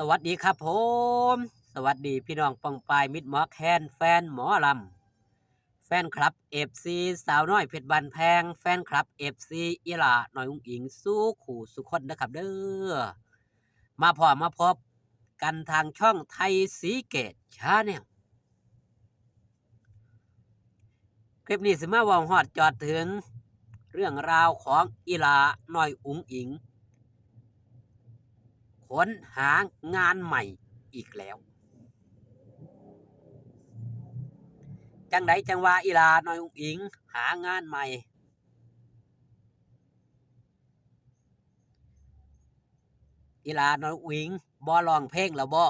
สวัสดีครับผม สวัสดีพี่น้องปองปายมิดหมอแคนแฟนหมอลำแฟนคลับเอฟซีสาวน้อยเพชรบันแพง แฟนคลับเอฟซีอีหลาหน่อยอุ้งอิงสู้ขู่สุคนนะครับเด้อมาพอมาพบกันทางช่องไทยสีเกตชาแนลคลิปนี้สิมาวองฮอดจอดถึง เรื่องราวของอีหลาหน่อยอุ้งอิง ค้นหางานใหม่อีกแล้ว จังไดจังว่าอีลาน้อยอุ๋งอิง หางานใหม่ อีลาน้อยอุ๋งอิงบ่ลองเพลงแล้วบ่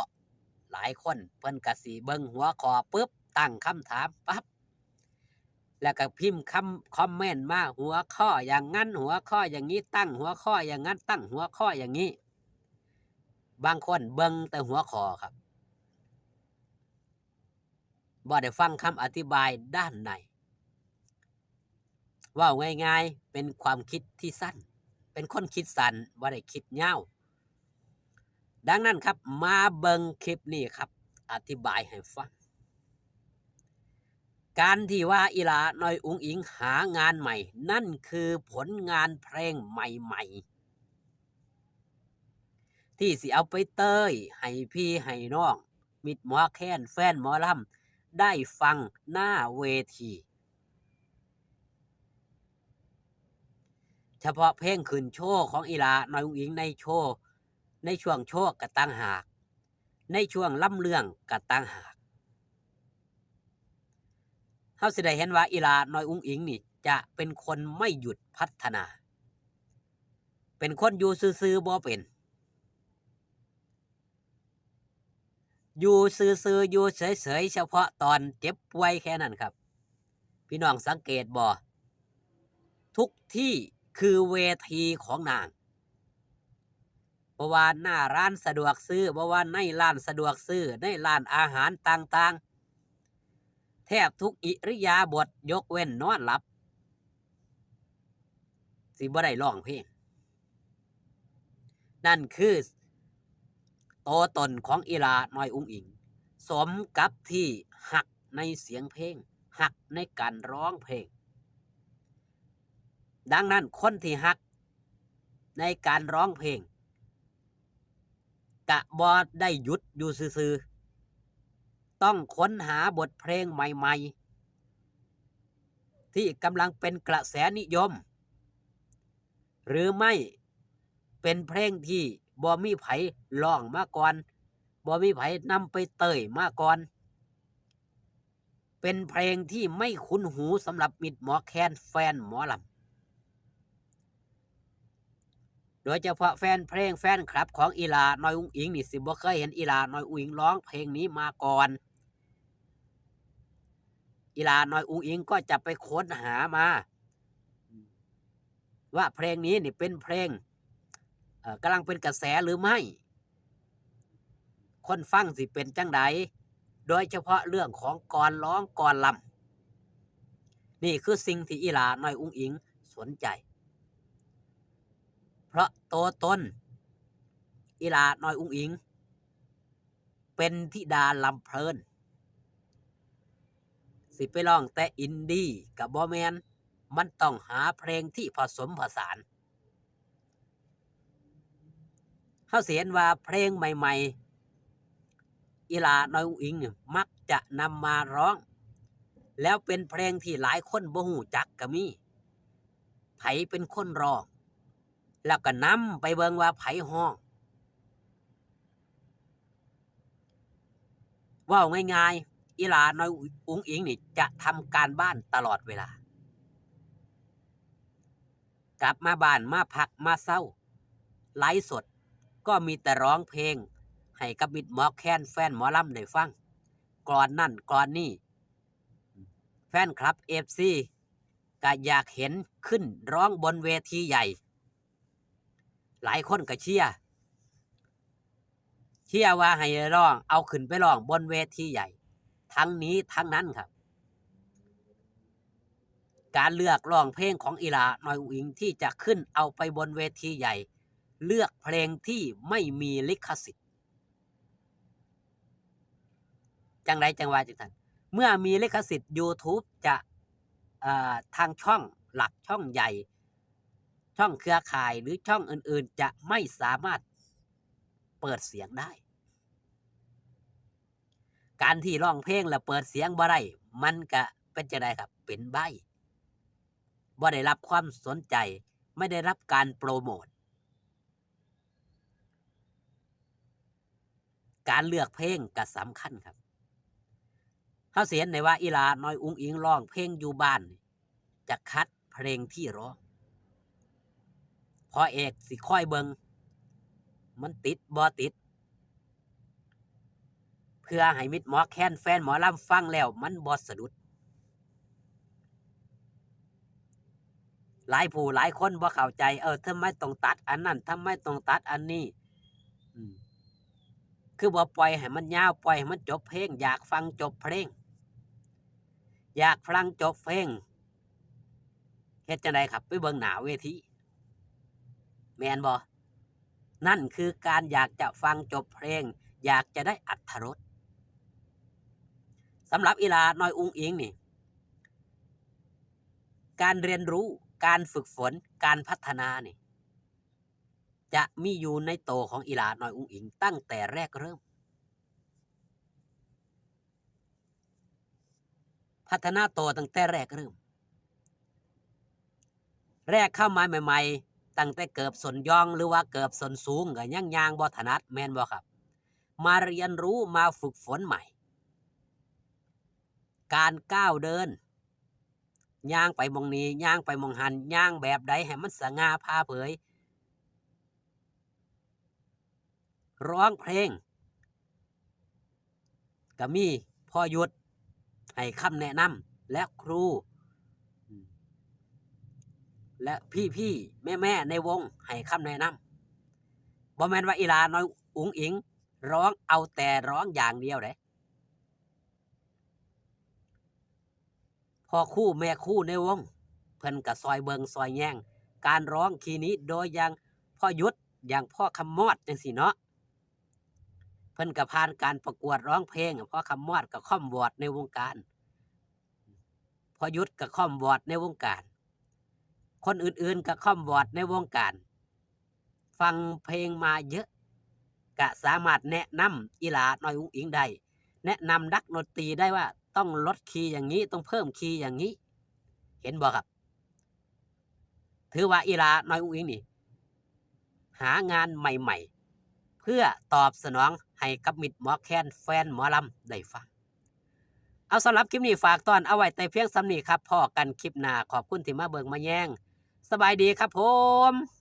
หลายคนเพิ่นกะสิเบิ่งหัวคอปุ๊บตั้งคำถามปั๊บแล้วก็พิมพ์คำคอมเมนต์มาหัวข้ออย่างงั้น หัวข้ออย่างนี้ตั้งหัวข้ออย่างงั้นตั้งหัวข้ออย่างนี้ บางคนเบิ่งแต่หัวคอครับบ่ได้ฟังคำอธิบายด้านในว่าง่ายๆเป็นความคิดที่สั้น เป็นคนคิดสั้นบ่ได้คิดเง่าวดังนั้นครับมาเบิ่งคลิปนี้ครับ อธิบายให้ฟัง การที่ว่าอีหลาน้อยอุงอิงหางานใหม่ นั่นคือผลงานเพลงใหม่ ๆ ที่สิเอาไปเตยให้พี่ให้น้อง มิดหมอแค้นแฟนหมอลำได้ฟังหน้าเวที เฉพาะเพลงขึ้นโชว์ของอีลาน้อยอุงอิงในโชว์ในช่วงโชว์กะตังหาก ในช่วงล่ำเรื่องกะตังหากเฮาสิได้เห็นว่าอีลาน้อยอุ้งอิงนี่จะเป็นคนไม่หยุดพัฒนา เป็นคนอยู่ซื่อๆบ่เป็น อยู่ซื่อๆอยู่เฉยๆเฉพาะตอนเจ็บป่วยแค่นั้นครับ พี่น้องสังเกตบ่ทุกที่คือเวทีของนางเพราะว่าหน้าร้านสะดวกซื้อเพราะว่าในร้านสะดวกซื้อในร้านอาหารต่างๆ แทบทุกอิริยาบถยกเว้นนอนหลับ สิบ่ได้ร้องเพลงนั่นคือ ตวตนของอีลาน้อยอุ้งอิง สมกับที่หักในเสียงเพลง หักในการร้องเพลง ดังนั้นคนที่หักในการร้องเพลงกะบอได้หยุดอยู่ซื่อๆต้องค้นหาบทเพลงใหม่ ๆ ที่กำลังเป็นกระแสนิยม หรือไม่เป็นเพลงที่ บ่มีไผร้องมาก่อนบ่มีไผนำไปเตยมาก่อน เป็นเพลงที่ไม่คุ้นหูสำหรับมิดหมอแคนแฟนหมอลำโดยเฉพาะแฟนเพลงแฟนคลับของอีลาน้อยอุ้งอิงนี่สิบ่เคยเห็นอีลาน้อยอุ้งอิงร้องเพลงนี้มาก่อนอีลาน้อยอุ้งอิงก็จะไปค้นหามา ว่าเพลงนี้นี่เป็นเพลง กำลังเป็นกระแสหรือไม่ คนฟังสิเป็นจังใดโดยเฉพาะเรื่องของกรร้องกรลำนี่คือสิ่งที่อีหลาน้อยอุ้งอิงสนใจ เพราะโตวตนอีหลาน้อยอุ้งอิง เป็นธิดาลำเพลิน สิไปร้องแต่อินดี้กับบอแมนมันต้องหาเพลงที่ผสมผสาน เขาเสียนว่าเพลงใหม่ ๆ อีลาน้อยอิงมักจะนำมาร้อง แล้วเป็นเพลงที่หลายคนบ่หูจักก็มีไผเป็นคนร้อง แล้วก็นำไปเบิงว่าไผห้องว่าง่ายๆอีลาน้อยอุ๋งอิงนี่จะทำการบ้านตลอดเวลา กลับมาบ้านมาพักมาเศร้า ไลฟ์สด ก็มีแต่ร้องเพลง ให้กับมิดหมอแค้นแฟนหมอลำได้ฟังก่อนนั่นก่อนนี่ แฟนคลับเอฟซีก็อยากเห็นขึ้นร้องบนเวทีใหญ่ หลายคนก็เชียร์เชียร์ว่าให้ร้อง เอาขึ้นไปร้องบนเวทีใหญ่ ทั้งนี้ทั้งนั้นครับ การเลือกร้องเพลงของอีหลาหน้อยอุ๋งที่จะขึ้นเอาไปบนเวทีใหญ่ เลือกเพลงที่ไม่มีลิขสิทธิ์ จังไรจังวาจังสันเมื่อมีลิขสิทธิ์ YouTube จะทางช่องหลักช่องใหญ่ ช่องเครือข่ายหรือช่องอื่น ๆ จะไม่สามารถเปิดเสียงได้ การที่ร้องเพลงแล้วเปิดเสียงบ่ได้มันก็เป็นจะได้ครับเป็นใบบ่ได้รับความสนใจ ไม่ได้รับการโปรโมท การเลือกเพลงก็สำคัญครับเขาเสียนในว่าอีหลาน้อยอุ้งอิงร้องเพลงอยู่บ้านจะคัดเพลงที่ร้องพอเอกสิค่อยเบิงมันติดบ่ติด เพื่อให้มิตรหมอแค้นแฟนหมอลำฟังแล้วมันบอสะดุด หลายผู้หลายคนบ่เข้าใจ เออทำไมต้องตัดอันนั้นทำไมต้องตัดอันนี้ คือบ่ปล่อยให้มันยาวปล่อยให้มันจบเพลง อยากฟังจบเพลง อยากฟังจบเพลงเฮ็ดจังไดครับ ไปเบิ่งหน้าเวทีแมนบ่นั่นคือการอยากจะฟังจบเพลง อยากจะได้อัธรสสำหรับอีลาน้อยอุ้งอิงนี่ การเรียนรู้การฝึกฝนการพัฒนานี่ จะมีอยู่ในโตของอีลาน้อยอุ้งอิงตั้งแต่แรกเริ่ม พัฒนาโตตั้งแต่แรกเริ่ม แรกเข้ามาใหม่ๆ ตั้งแต่เกิบสนย่องหรือว่าเกิบสนสูงก็ยังยางบ่ถนัดแมนบ่ครับ มาเรียนรู้มาฝึกฝนใหม่ การก้าวเดินย่างไปมองนี้ย่างไปมองหันย่างแบบใดให้มันสง่าพาเผย ร้องเพลงก็มีพ่อยุดให้คำแนะนำและครู และพี่พี่แม่แม่ในวงให้คำแนะนำบ่แมนว่าอีลาน้อยอุ๋งอิง ร้องเอาแต่ร้องอย่างเดียวเลยพ่อคู่แม่คู่ในวง เพิ่นกับซอยเบิงซอยแย่งการร้องคีนี้โดยย่างพ่อยุทธอย่างพ่อคำมอดจังสิเนาะ พิ่นกับผ่านการประกวดร้องเพลงพ่อคำมอดกับค่อมวอดในวงการพอยุทธกับค่อมวอดในวงการ คนอื่นๆกับค่อมวอดในวงการ ฟังเพลงมาเยอะกะสามารถแนะนำอีหลาหน้อยอุ้งอิงได้แนะนำนักดนตรีได้ว่าต้องลดคีย์อย่างนี้ต้องเพิ่มคีย์อย่างนี้ เห็นบ่ครับ ถือว่าอีลาน้อยอุ้งอิงนี่ หางานใหม่ ๆ เพื่อตอบสนอง ให้กับมิดหมอแคนแฟนหมอลำได้ฟังเอาสำหรับคลิปนี้ฝากตอนเอาไว้แต่เพียงสำนีครับพ่อกันคลิปหน้าขอบคุณที่มาเบิงมาแย่งสบายดีครับผม